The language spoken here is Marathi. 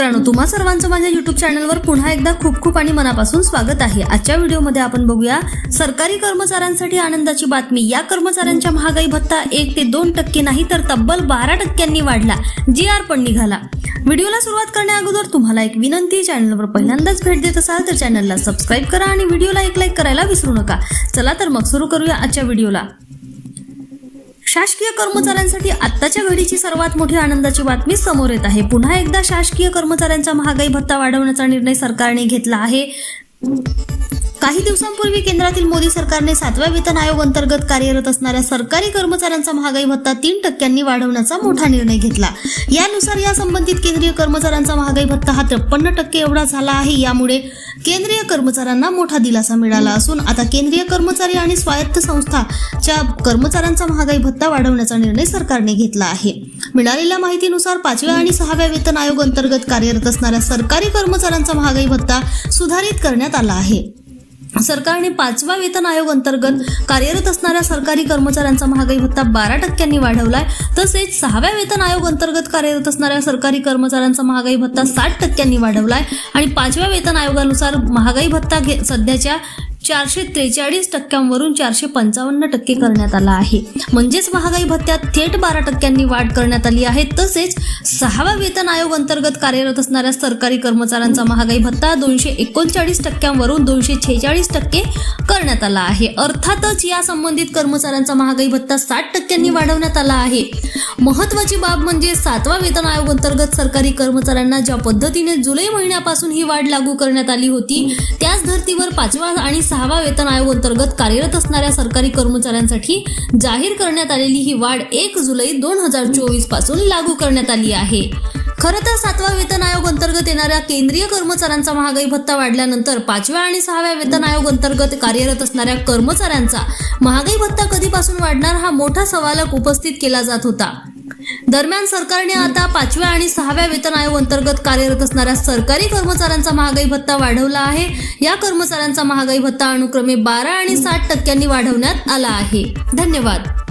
तुम्हा सर्वांचं माझ्या युट्यूब चॅनलवर पुन्हा एकदा खूप खूप आणि मनापासून स्वागत आहे. आजच्या व्हिडिओमध्ये आपण बघूया सरकारी कर्मचाऱ्यांसाठी आनंदाची बातमी. या कर्मचाऱ्यांच्या महागाई भत्ता एक ते दोन टक्के नाही तर तब्बल बारा टक्क्यांनी वाढला. जी आर पण निघाला. व्हिडिओला सुरुवात करण्याअगोदर तुम्हाला एक विनंती चॅनलवर पहिल्यांदाच भेट देत असाल तर चॅनलला सबस्क्राईब करा आणि व्हिडिओला एक लाईक करायला विसरू नका. चला तर मग सुरू करूया आजच्या व्हिडिओला. शासकीय कर्मचाऱ्यांसाठी आत्ताच्या घडीची सर्वात मोठी आनंदाची बातमी समोर येत आहे. पुन्हा एकदा शासकीय कर्मचाऱ्यांचा महागाई भत्ता वाढवण्याचा निर्णय सरकारने घेतला आहे. काही दिवसांपूर्वी केंद्रातील मोदी सरकारने सातव्या वेतन आयोग अंतर्गत कार्यरत असणाऱ्या सरकारी कर्मचाऱ्यांचा महागाई भत्ता तीन टक्क्यांनी वाढवण्याचा मोठा निर्णय घेतला. यानुसार या संबंधित केंद्रीय कर्मचाऱ्यांचा महागाई भत्ता हा त्रेपन्न टक्के एवढा झाला आहे. यामुळे केंद्रीय कर्मचाऱ्यांना मोठा दिलासा मिळाला असून आता केंद्रीय कर्मचारी आणि स्वायत्त संस्थाच्या कर्मचाऱ्यांचा महागाई भत्ता वाढवण्याचा निर्णय सरकारने घेतला आहे. मिळालेल्या माहितीनुसार पाचव्या आणि सहाव्या वेतन आयोग अंतर्गत कार्यरत असणाऱ्या सरकारी कर्मचाऱ्यांचा महागाई भत्ता सुधारित करण्यात आला आहे. सरकारने पाचवा वेतन आयोग अंतर्गत कार्यरत असणाऱ्या सरकारी कर्मचाऱ्यांचा महागाई भत्ता बारा टक्क्यांनी वाढवलाय. तसेच सहाव्या वेतन आयोग अंतर्गत कार्यरत असणाऱ्या सरकारी कर्मचाऱ्यांचा महागाई भत्ता साठ टक्क्यांनी वाढवलाय. आणि पाचव्या वेतन आयोगानुसार महागाई भत्ता घे- सध्याच्या चारशे त्रेचाळीस टक्क्यांवरून चारशे पंचावन्न टक्के करण्यात आला आहे. म्हणजेच महागाई भत्त्यात थेट बारा टक्क्यांनी वाढ करण्यात आली आहे. तसेच सहाव्या वेतन आयोग अंतर्गत कार्यरत असणाऱ्या सरकारी कर्मचाऱ्यांचा महागाई भत्ता दोनशे एकोणचाळीस टक्क्यांवरून दोनशे छेचाळीस टक्के करण्यात आला आहे. अर्थातच या संबंधित कर्मचाऱ्यांचा महागाई भत्ता साठ टक्क्यांनी वाढवण्यात आला आहे. महत्वाची बाब म्हणजे सातवा वेतन आयोग अंतर्गत सरकारी कर्मचाऱ्यांना ज्या पद्धतीने जुलै महिन्यापासून ही वाढ लागू करण्यात आली होती त्याच धर्तीवर पाचवा आणि सहावा वेतन आयोग अंतर्गत कार्यरत असणाऱ्या सरकारी कर्मचाऱ्यांसाठी जाहीर करण्यात आलेली ही वाढ एक जुलै दोन हजार चोवीसपासून लागू करण्यात आली आहे. खरं तर सातवा वेतन आयोग अंतर्गत येणाऱ्या केंद्रीय कर्मचाऱ्यांचा महागाई भत्ता वाढल्यानंतर पाचव्या आणि सहाव्या वेतन आयोग अंतर्गत कार्यरत असणाऱ्या कर्मचाऱ्यांचा महागाई भत्ता कधीपासून वाढणार हा मोठा सवालक उपस्थित केला जात होता. दरम्यान सरकारने आता पाचव्या आणि सहाव्या वेतन आयोग अंतर्गत कार्यरत असणाऱ्या सरकारी कर्मचाऱ्यांचा महागाई भत्ता वाढवला आहे. या कर्मचाऱ्यांचा महागाई भत्ता अनुक्रमे बारा आणि साठ टक्क्यांनी वाढवण्यात आला आहे. धन्यवाद.